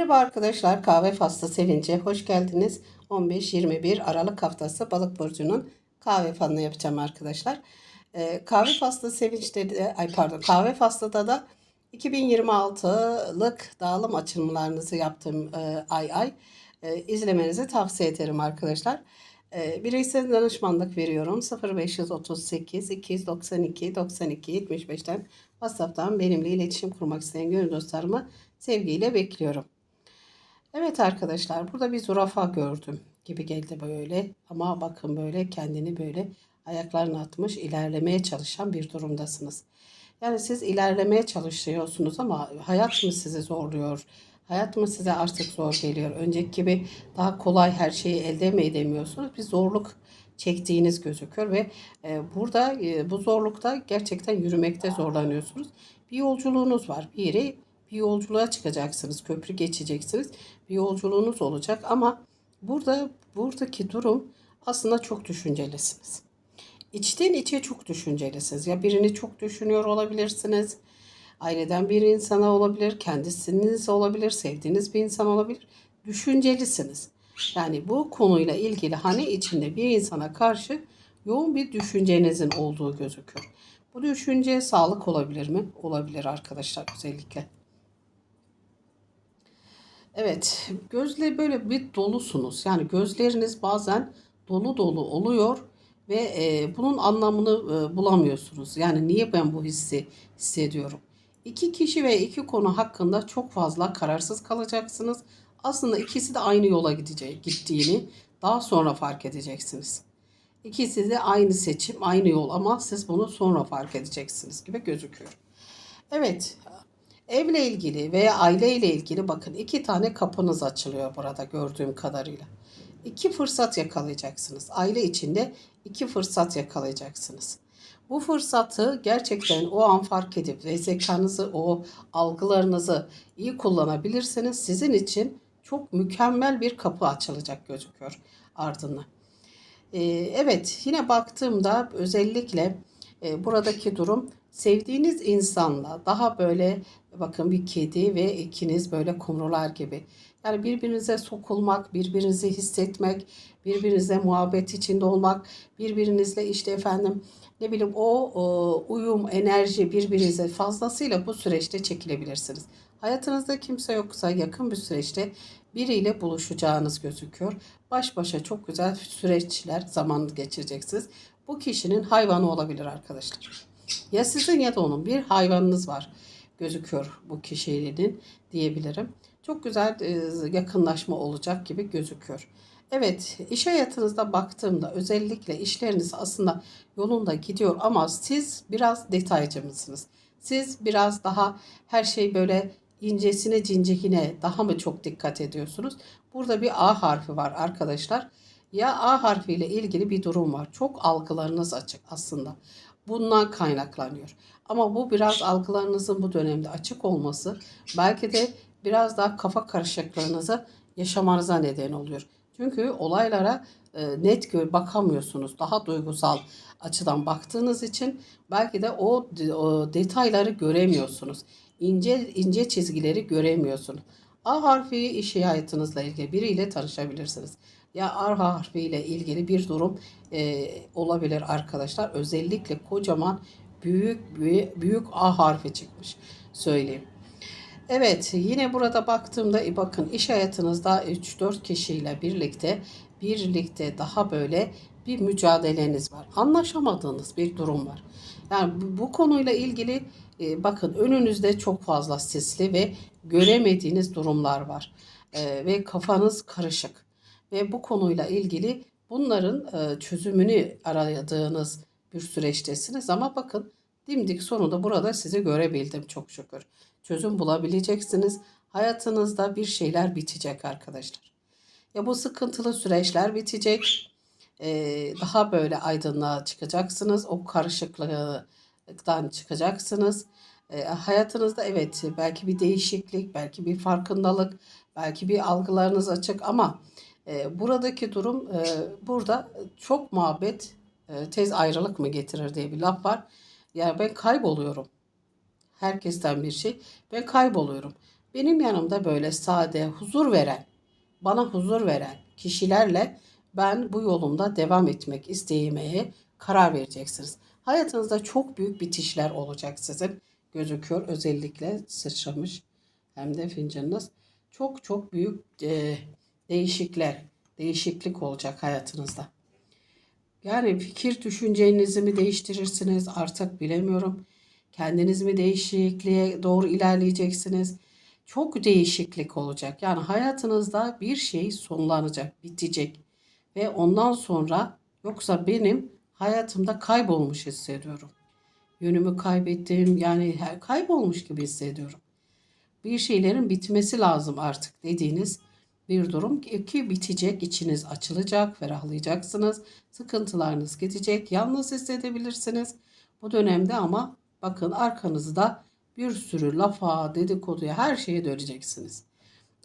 Merhaba arkadaşlar, kahve faslı sevince hoş geldiniz. 15-21 Aralık haftası Balık burcunun kahve falını yapacağım arkadaşlar. Ee, kahve faslı sevinçte de, ay pardon, kahve faslıda da 2026'lık dağılım açılımlarınızı yaptığım e, ay ay e, izlemenizi tavsiye ederim arkadaşlar. E, bireysel danışmanlık veriyorum. 0538 292 92 75'ten WhatsApp'tan benimle iletişim kurmak isteyen gönül dostlarımı sevgiyle bekliyorum. Evet arkadaşlar burada bir zürafa gördüm gibi geldi böyle ama bakın böyle kendini böyle ayaklarını atmış ilerlemeye çalışan bir durumdasınız. Yani siz ilerlemeye çalışıyorsunuz ama hayat mı sizi zorluyor? Hayat mı size artık zor geliyor? Önceki gibi daha kolay her şeyi elde mi edemiyorsunuz? Bir zorluk çektiğiniz gözüküyor ve e, burada e, bu zorlukta gerçekten yürümekte zorlanıyorsunuz. Bir yolculuğunuz var. Bir yere bir yolculuğa çıkacaksınız. Köprü geçeceksiniz. Bir yolculuğunuz olacak ama burada buradaki durum aslında çok düşüncelisiniz. İçten içe çok düşüncelisiniz. Ya birini çok düşünüyor olabilirsiniz. Aileden bir insana olabilir, kendisiniz olabilir, sevdiğiniz bir insan olabilir. Düşüncelisiniz. Yani bu konuyla ilgili hani içinde bir insana karşı yoğun bir düşüncenizin olduğu gözüküyor. Bu düşünce sağlık olabilir mi? Olabilir arkadaşlar özellikle. Evet, gözle böyle bir dolusunuz. Yani gözleriniz bazen dolu dolu oluyor ve e, bunun anlamını e, bulamıyorsunuz. Yani niye ben bu hissi hissediyorum? İki kişi ve iki konu hakkında çok fazla kararsız kalacaksınız. Aslında ikisi de aynı yola gidecek, gittiğini daha sonra fark edeceksiniz. İkisi de aynı seçim, aynı yol ama siz bunu sonra fark edeceksiniz gibi gözüküyor. Evet, evle ilgili veya aile ile ilgili bakın iki tane kapınız açılıyor burada gördüğüm kadarıyla. İki fırsat yakalayacaksınız. Aile içinde iki fırsat yakalayacaksınız. Bu fırsatı gerçekten o an fark edip ve zekanızı, o algılarınızı iyi kullanabilirseniz sizin için çok mükemmel bir kapı açılacak gözüküyor ardından. Ee, evet yine baktığımda özellikle e, buradaki durum sevdiğiniz insanla daha böyle bakın bir kedi ve ikiniz böyle kumrular gibi. Yani birbirinize sokulmak, birbirinizi hissetmek, birbirinize muhabbet içinde olmak, birbirinizle işte efendim ne bileyim o, o uyum, enerji birbirinize fazlasıyla bu süreçte çekilebilirsiniz. Hayatınızda kimse yoksa yakın bir süreçte biriyle buluşacağınız gözüküyor. Baş başa çok güzel süreçler, zaman geçireceksiniz. Bu kişinin hayvanı olabilir arkadaşlar. Ya sizin ya da onun bir hayvanınız var gözüküyor bu kişinin diyebilirim. Çok güzel yakınlaşma olacak gibi gözüküyor. Evet, iş hayatınızda baktığımda özellikle işleriniz aslında yolunda gidiyor ama siz biraz detaycı mısınız? Siz biraz daha her şey böyle incesine cincekine daha mı çok dikkat ediyorsunuz? Burada bir A harfi var arkadaşlar. Ya A harfiyle ilgili bir durum var. Çok algılarınız açık aslında. Bundan kaynaklanıyor. Ama bu biraz algılarınızın bu dönemde açık olması belki de biraz daha kafa karışıklığınızı yaşamanıza neden oluyor. Çünkü olaylara e, net bakamıyorsunuz. Daha duygusal açıdan baktığınız için belki de o, o detayları göremiyorsunuz. İnce ince çizgileri göremiyorsunuz. A harfi iş hayatınızla ilgili biriyle tanışabilirsiniz. Ya A harfi ile ilgili bir durum e, olabilir arkadaşlar. Özellikle kocaman büyük büyük, A harfi çıkmış söyleyeyim. Evet yine burada baktığımda e, bakın iş hayatınızda 3-4 kişiyle birlikte birlikte daha böyle bir mücadeleniz var. Anlaşamadığınız bir durum var. Yani bu, konuyla ilgili e, bakın önünüzde çok fazla sisli ve göremediğiniz durumlar var. E, ve kafanız karışık. Ve bu konuyla ilgili bunların çözümünü aradığınız bir süreçtesiniz. Ama bakın dimdik sonunda burada sizi görebildim çok şükür çözüm bulabileceksiniz. Hayatınızda bir şeyler bitecek arkadaşlar. Ya bu sıkıntılı süreçler bitecek. Ee, daha böyle aydınlığa çıkacaksınız. O karışıklıktan çıkacaksınız. Ee, hayatınızda evet belki bir değişiklik, belki bir farkındalık, belki bir algılarınız açık ama e, buradaki durum e, burada çok muhabbet tez ayrılık mı getirir diye bir laf var. Yani ben kayboluyorum herkesten bir şey. Ben kayboluyorum. benim yanımda böyle sade, huzur veren, bana huzur veren kişilerle ben bu yolumda devam etmek isteyemeye karar vereceksiniz. Hayatınızda çok büyük bitişler olacak sizin gözüküyor. Özellikle sıçramış hem de fincanınız. Çok çok büyük e, değişikler, değişiklik olacak hayatınızda. Yani fikir düşüncenizi mi değiştirirsiniz artık bilemiyorum. Kendiniz mi değişikliğe doğru ilerleyeceksiniz? Çok değişiklik olacak. Yani hayatınızda bir şey sonlanacak, bitecek. Ve ondan sonra yoksa benim hayatımda kaybolmuş hissediyorum. Yönümü kaybettim yani kaybolmuş gibi hissediyorum. Bir şeylerin bitmesi lazım artık dediğiniz bir durum ki bitecek, içiniz açılacak, ferahlayacaksınız. Sıkıntılarınız gidecek, yalnız hissedebilirsiniz. Bu dönemde ama bakın arkanızda bir sürü lafa, dedikoduya, her şeye döneceksiniz.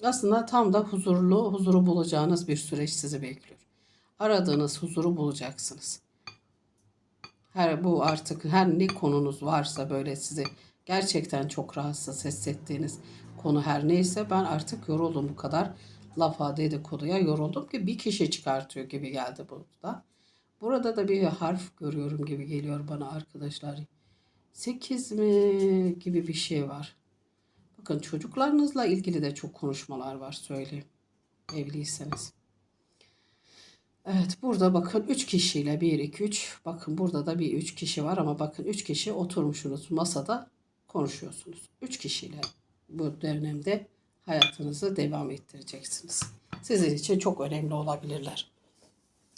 Aslında tam da huzurlu, huzuru bulacağınız bir süreç sizi bekliyor. Aradığınız huzuru bulacaksınız. Her bu artık her ne konunuz varsa böyle sizi gerçekten çok rahatsız hissettiğiniz konu her neyse ben artık yoruldum bu kadar lafa dedikoduya yoruldum ki bir kişi çıkartıyor gibi geldi burada. Burada da bir harf görüyorum gibi geliyor bana arkadaşlar. 8 mi gibi bir şey var. Bakın çocuklarınızla ilgili de çok konuşmalar var söyleyeyim. Evliyseniz. Evet burada bakın 3 kişiyle 1 2 3 bakın burada da bir 3 kişi var ama bakın 3 kişi oturmuşsunuz masada konuşuyorsunuz. 3 kişiyle bu dönemde hayatınızı devam ettireceksiniz. Sizin için çok önemli olabilirler.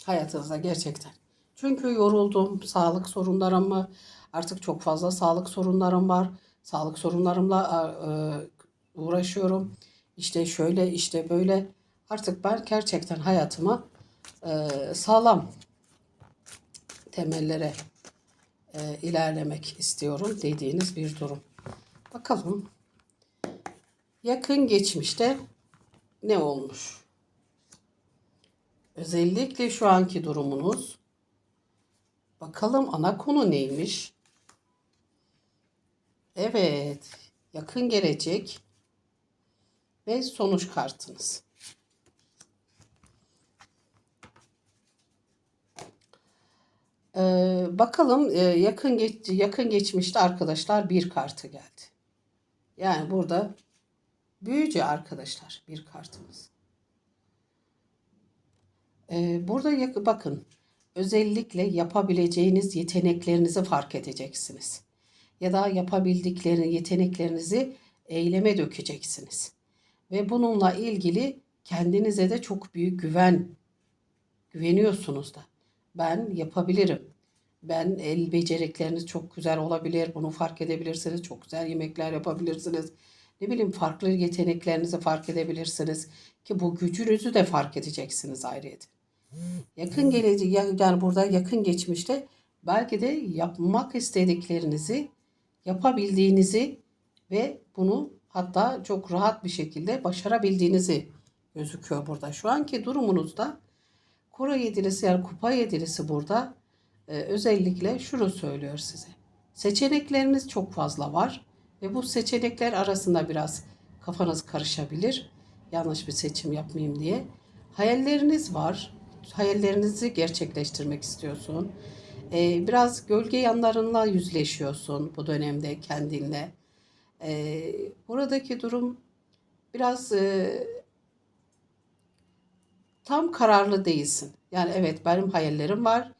Hayatınızda gerçekten. Çünkü yoruldum, sağlık sorunlarım mı? Artık çok fazla sağlık sorunlarım var. Sağlık sorunlarımla e, uğraşıyorum. İşte şöyle, işte böyle. Artık ben gerçekten hayatıma e, sağlam temellere e, ilerlemek istiyorum dediğiniz bir durum. Bakalım yakın geçmişte ne olmuş? Özellikle şu anki durumunuz. Bakalım ana konu neymiş? Evet, yakın gelecek ve sonuç kartınız. Ee, bakalım e, yakın geç, yakın geçmişte arkadaşlar bir kartı geldi. Yani burada büyücü arkadaşlar bir kartımız. Ee, burada yak- bakın özellikle yapabileceğiniz yeteneklerinizi fark edeceksiniz. Ya da yapabildiklerini, yeteneklerinizi eyleme dökeceksiniz. Ve bununla ilgili kendinize de çok büyük güven güveniyorsunuz da. Ben yapabilirim. Ben el becerikleriniz çok güzel olabilir. Bunu fark edebilirsiniz. Çok güzel yemekler yapabilirsiniz. Ne bileyim farklı yeteneklerinizi fark edebilirsiniz. Ki bu gücünüzü de fark edeceksiniz ayrıca. Yakın gelecek yani burada yakın geçmişte belki de yapmak istediklerinizi yapabildiğinizi ve bunu hatta çok rahat bir şekilde başarabildiğinizi gözüküyor burada. Şu anki durumunuzda Kura yedilisi yani kupa yedilisi burada e, özellikle şunu söylüyor size. Seçenekleriniz çok fazla var ve bu seçenekler arasında biraz kafanız karışabilir. Yanlış bir seçim yapmayayım diye. Hayalleriniz var. Hayallerinizi gerçekleştirmek istiyorsun. E, biraz gölge yanlarınla yüzleşiyorsun bu dönemde kendinle. E, buradaki durum biraz e, tam kararlı değilsin. Yani evet benim hayallerim var.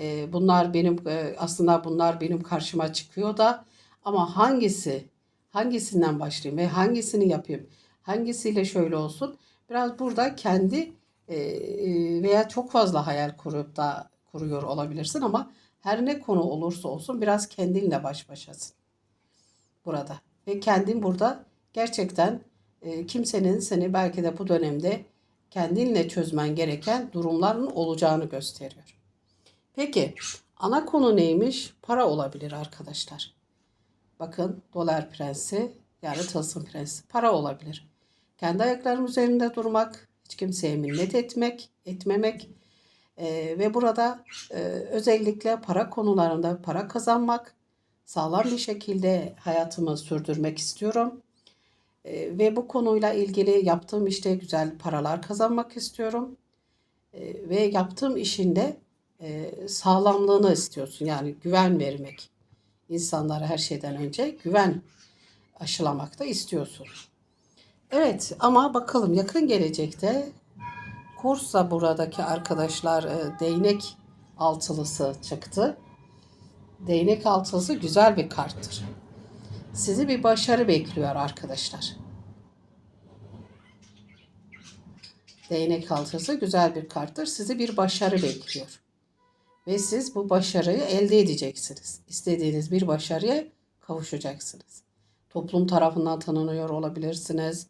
E, bunlar benim e, aslında bunlar benim karşıma çıkıyor da ama hangisi hangisinden başlayayım ve hangisini yapayım? Hangisiyle şöyle olsun? Biraz burada kendi e, e, veya çok fazla hayal kurup da kuruyor olabilirsin ama her ne konu olursa olsun biraz kendinle baş başasın. Burada. Ve kendin burada gerçekten e, kimsenin seni belki de bu dönemde kendinle çözmen gereken durumların olacağını gösteriyor. Peki ana konu neymiş? Para olabilir arkadaşlar. Bakın dolar prensi yani tılsım prensi para olabilir. Kendi ayaklarım üzerinde durmak, hiç kimseye minnet etmek, etmemek e, ve burada e, özellikle para konularında para kazanmak, sağlam bir şekilde hayatımı sürdürmek istiyorum. E, ve bu konuyla ilgili yaptığım işte güzel paralar kazanmak istiyorum. E, ve yaptığım işinde e, sağlamlığını istiyorsun. Yani güven vermek. İnsanlara her şeyden önce güven aşılamak da istiyorsun. Evet ama bakalım yakın gelecekte Kursa buradaki arkadaşlar e, değnek altılısı çıktı. Değnek altılısı güzel bir karttır. Sizi bir başarı bekliyor arkadaşlar. Değnek altılısı güzel bir karttır. Sizi bir başarı bekliyor. Ve siz bu başarıyı elde edeceksiniz. İstediğiniz bir başarıya kavuşacaksınız. Toplum tarafından tanınıyor olabilirsiniz.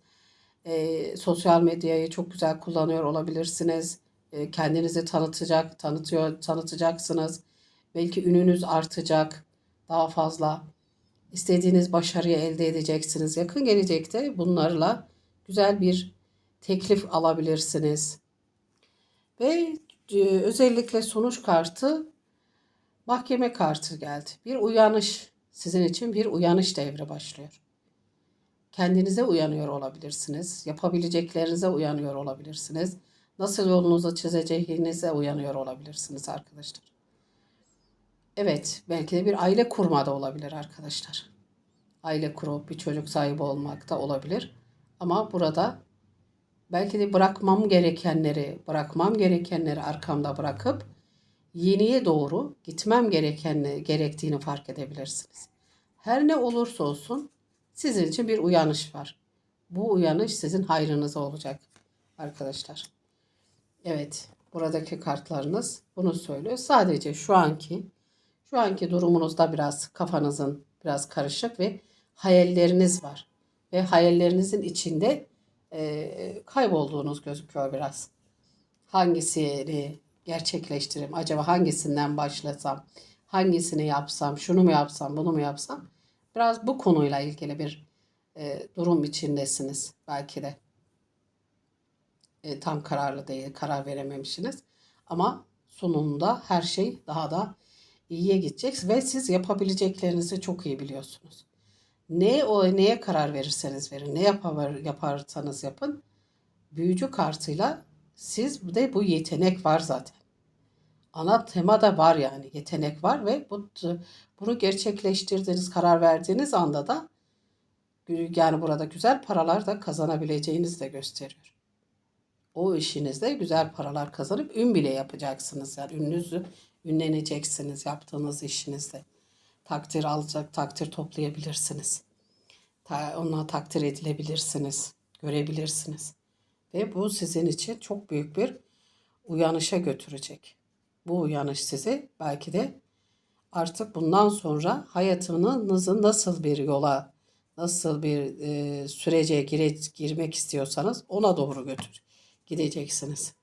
E, sosyal medyayı çok güzel kullanıyor olabilirsiniz. E, kendinizi tanıtacak, tanıtıyor, tanıtacaksınız. Belki ününüz artacak daha fazla. İstediğiniz başarıyı elde edeceksiniz. Yakın gelecekte bunlarla güzel bir teklif alabilirsiniz. Ve özellikle sonuç kartı mahkeme kartı geldi. Bir uyanış sizin için bir uyanış devri başlıyor. Kendinize uyanıyor olabilirsiniz. Yapabileceklerinize uyanıyor olabilirsiniz. Nasıl yolunuzu çizeceğinize uyanıyor olabilirsiniz arkadaşlar. Evet, belki de bir aile kurma da olabilir arkadaşlar. Aile kurup bir çocuk sahibi olmak da olabilir. Ama burada belki de bırakmam gerekenleri, bırakmam gerekenleri arkamda bırakıp yeniye doğru gitmem gereken gerektiğini fark edebilirsiniz. Her ne olursa olsun sizin için bir uyanış var. Bu uyanış sizin hayrınıza olacak arkadaşlar. Evet, buradaki kartlarınız bunu söylüyor. Sadece şu anki şu anki durumunuzda biraz kafanızın biraz karışık ve hayalleriniz var. Ve hayallerinizin içinde e, kaybolduğunuz gözüküyor biraz. Hangisini gerçekleştireyim? Acaba hangisinden başlasam? Hangisini yapsam? Şunu mu yapsam? Bunu mu yapsam? Biraz bu konuyla ilgili bir e, durum içindesiniz belki de. E, tam kararlı değil, karar verememişsiniz. Ama sonunda her şey daha da iyiye gidecek ve siz yapabileceklerinizi çok iyi biliyorsunuz. Ne o neye karar verirseniz verin, ne yapar, yaparsanız yapın. Büyücü kartıyla siz de bu yetenek var zaten. Ana tema da var yani yetenek var ve bu bunu gerçekleştirdiğiniz, karar verdiğiniz anda da yani burada güzel paralar da kazanabileceğinizi de gösteriyor. O işinizde güzel paralar kazanıp ün bile yapacaksınız. Yani ününüzü ünleneceksiniz yaptığınız işinizde. Takdir alacak, takdir toplayabilirsiniz. Ta, onunla takdir edilebilirsiniz, görebilirsiniz. Ve bu sizin için çok büyük bir uyanışa götürecek. Bu uyanış sizi belki de artık bundan sonra hayatınızı nasıl bir yola, nasıl bir e, sürece gire, girmek istiyorsanız ona doğru götür gideceksiniz.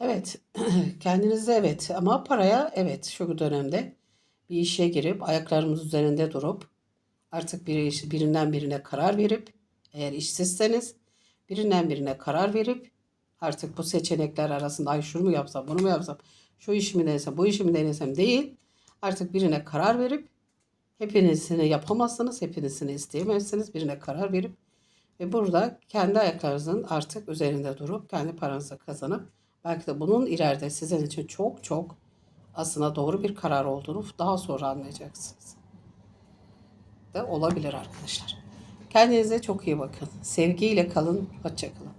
Evet, kendinize evet ama paraya evet şu dönemde bir işe girip ayaklarımız üzerinde durup artık bir birinden birine karar verip eğer işsizseniz birinden birine karar verip artık bu seçenekler arasında ay şunu mu yapsam bunu mu yapsam şu işimi denesem bu işimi denesem değil artık birine karar verip hepinizini yapamazsınız hepinizini isteyemezsiniz. birine karar verip ve burada kendi ayaklarınızın artık üzerinde durup kendi paranızı kazanıp belki de bunun ileride sizin için çok çok aslında doğru bir karar olduğunu daha sonra anlayacaksınız. Da olabilir arkadaşlar. Kendinize çok iyi bakın. Sevgiyle kalın. Hoşçakalın.